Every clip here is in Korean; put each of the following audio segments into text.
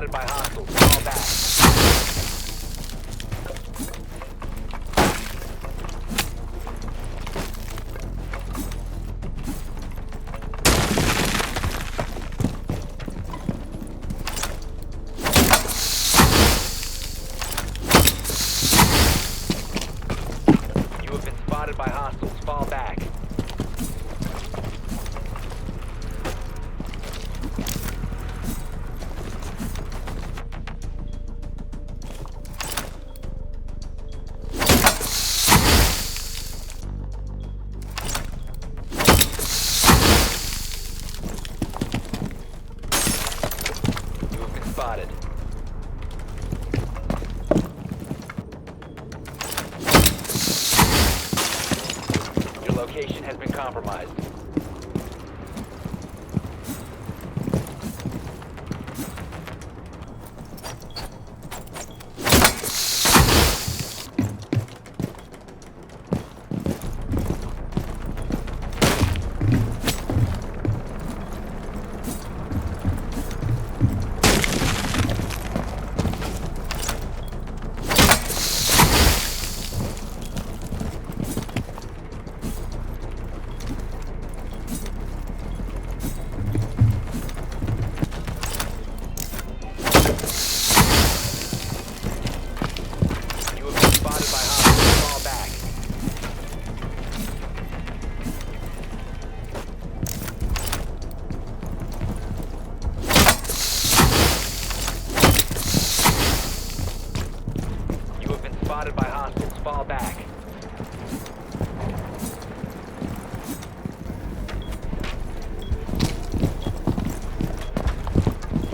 spotted by hostiles. Fall back.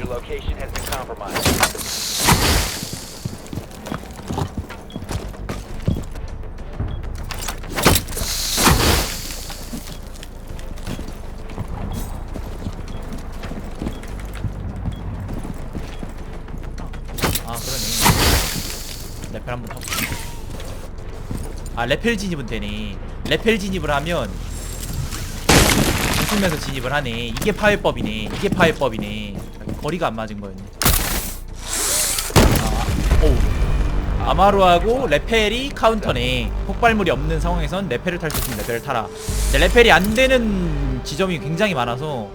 Location has been compromised. 아 그러네. 레펠 한번 타고 아 레펠 진입은 되네. 레펠 진입을 하면 웃으면서 진입을 하네. 이게 파회법이네. 이게 파회법이네 거리가 안 맞은 거였네. 아, 오. 아마루하고 레펠이 카운터네. 폭발물이 없는 상황에선 레펠을 탈 수 있으면 레펠을 타라. 근데 레펠이 안 되는 지점이 굉장히 많아서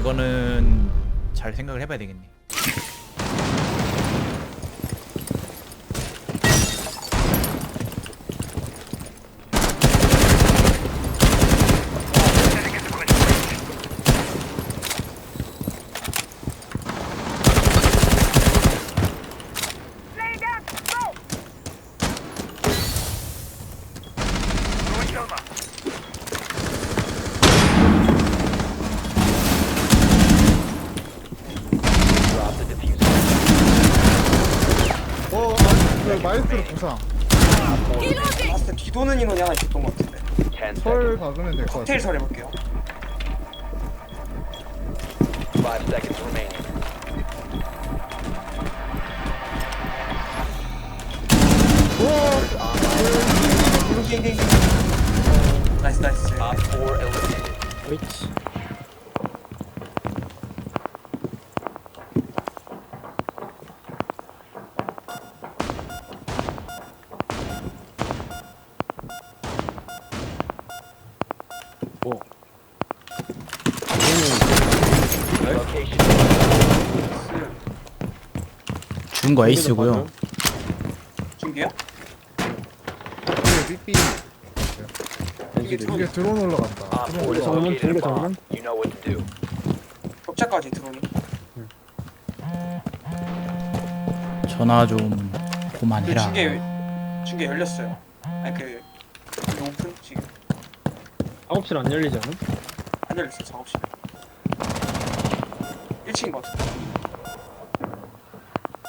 이거는 잘 생각을 해봐야 되겠네 Drop the diffuser. 어, 아, 그 봤을 때 뒤도는 인원이 하나 있었던 것 같은데 Ten 설 seconds. 박으면 될것 칵테일 같아. 설 해볼게요 Five seconds remaining. 띵띵띵 나이스 나이스 Op 4 eliminated. 그 죽은 거 에이스고요 중계야? 삐삐. 이게 드론 이게 드론 올라간다. Op 드론 4 올라가. located a bomb. You know what to do. 격자까지 드론이 전화 좀 그 그만해라 중계 중계 열렸어요 아니 그 오픈 지금 작업실 안 열리지 않음? 안 열렸어 작업실 1층인 것 같은데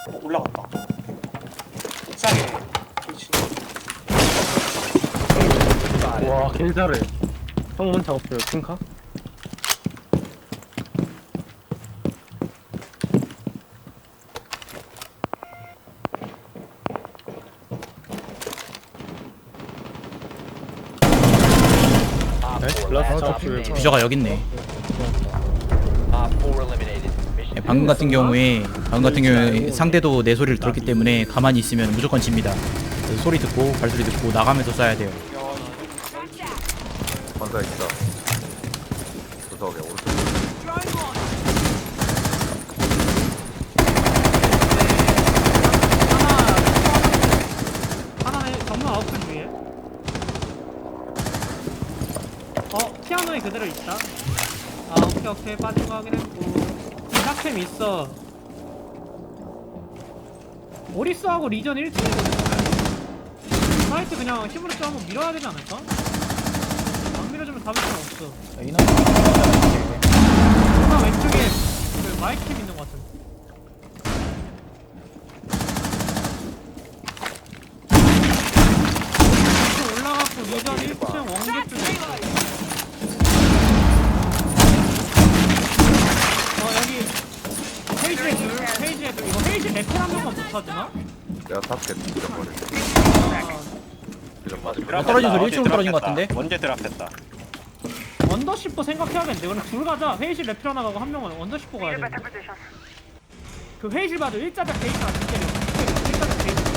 어, 올라갔다 옥상에 1층 Spotted. 와, 개 잘해. 킹카? 네? 4 라스트 last 아. 퓨저가 여기 있네 Op 4 eliminated. Mission 방금 같은 경우에 방금 같은 경우에 상대도 내 소리를 들었기 때문에 가만히 있으면 무조건 집니다. 그래서 소리 듣고 발소리 듣고 나가면서 쏴야 돼요. 반사 있다. 구석에 오른쪽. 하나는 정면 아웃풀 중에 어 피아노에 그대로 있다 아 오케이 오케이 빠진 거 확인했고 삭캠 있어 오리스하고 리전 1팀이거든 사이트 그냥 힘으로 좀 한번 밀어야 되지 않을까? 안 밀어주면 답이 좀 없어 하나 왼쪽에 그 마이캠 있는 거 같은데 또 올라갔고 리전 1층 원개 쪽에 있어. 어 여기 페이지에 둘, 페이지에 둘. 이거 페이지 레펠 한 명만 붙어주나? 내가 탑게 밀어버려. 밀어 맞을 어, 떨어진 소리 1층으로 떨어진 것 같은데? 원제 드랍했다. 언더십보 생각해야겠는데 그럼 둘 가자. 회의실 레펠 하나 가고 한 명은 언더십보 가야 되는데. 그 회의실 봐도 일자작 돼 있잖아 진짜로 일자작 돼 있어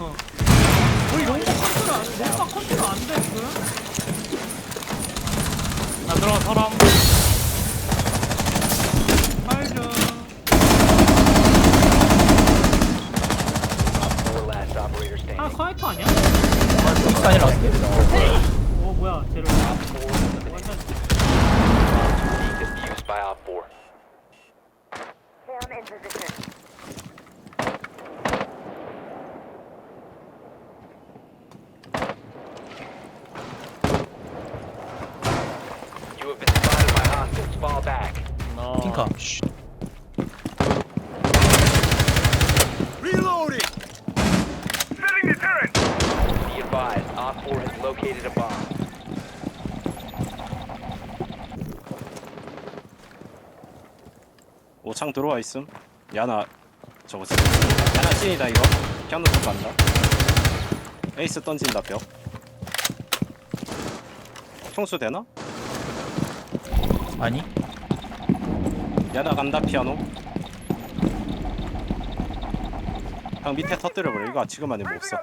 어. 우리 롱바 컨트롤 안 롱바 컨트롤 안돼 지금? 나 들어가 사람. 말좀 Four last operator 하나 standing. 커넥터 아니야? 픽스 아니라 오 뭐야 쟤를 완전 Defused by Op 4. You have been spotted by hostiles. Fall back. 핑카. Be advised, Op 4 has located a bomb. 오창 들어와 있음. 야나 저거 지 야나 찐이다 이거. 피아노 쪽 간다. 에이스 던진다 벽. 총수 되나? 아니? 야나 간다 피아노. 형 밑에 터뜨려버려. 이거 지금 안에 뭐 없어.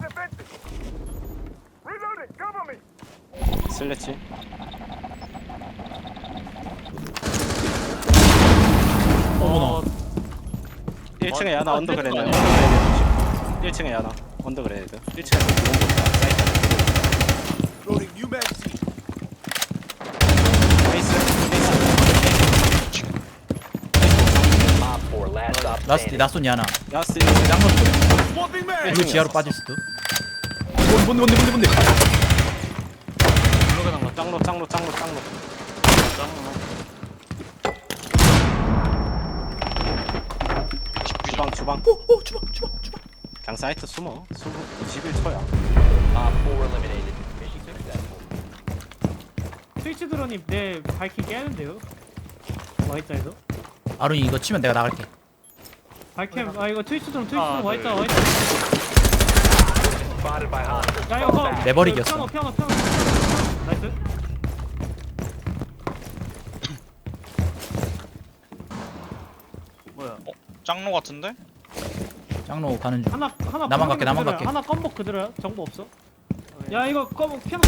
슬래치. 어머나. 1층에 야나 아, 언더 그레네드. 아, 언더 그레네드. 1층에 야나 언더 그레네드. 1층에 드론 본다. 사이트. 에이스. 에이스. Op 4, last stop 라스트 standing. 나손 야나. 야스. 짱로 이거 지하로 빠질 수도. 뭔데 뭔데 뭔데 뭔데. 짱로 짱로 짱로 짱로. 주방 주방. 오 주방 주방 주방. 그냥 사이트 숨어. 숨어. 21초야. Op 4 eliminated. Mission successful. 스위치 드론이 내 발키 깨는데요? Y자에서? 아론이 이거 치면 내가 나갈게. 발캠 아 이거 트위치 드론 Y자 Y자 Spotted by hostiles. 야 이거 back. 내 버리기였어. 피아노 피아노 피아노 나이스 짱로 같은데? 짱로 가는 중. 하나 하나 나만 껌복 갈게, 나만 그대로야. 갈게. 하나 껌복 그대로야 정보 없어 야 이거 껌복 피아노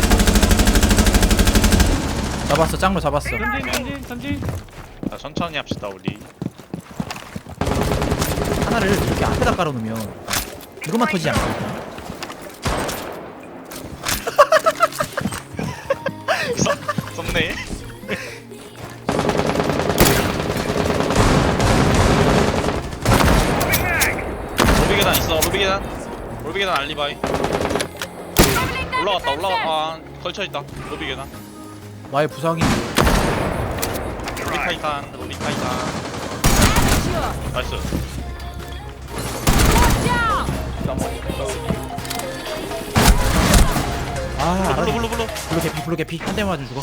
잡았어 짱로 잡았어. 전진 전진 전진 자, 천천히 합시다 우리. 하나를 이렇게 앞에다 깔아놓으면 이거만 터지지 않을까? 썸네일. 로비 계단 있어. 로비 계단. 로비 계단 알리바이. 올라갔다. 올라갔다. 아, 걸쳐 있다. 로비 계단. 와의 부상이 로비 타이탄. 로비 타이탄. 나이스. 아 블루. 블루 블루. 블루 개피 블루 개피 한 대만 맞아 죽어.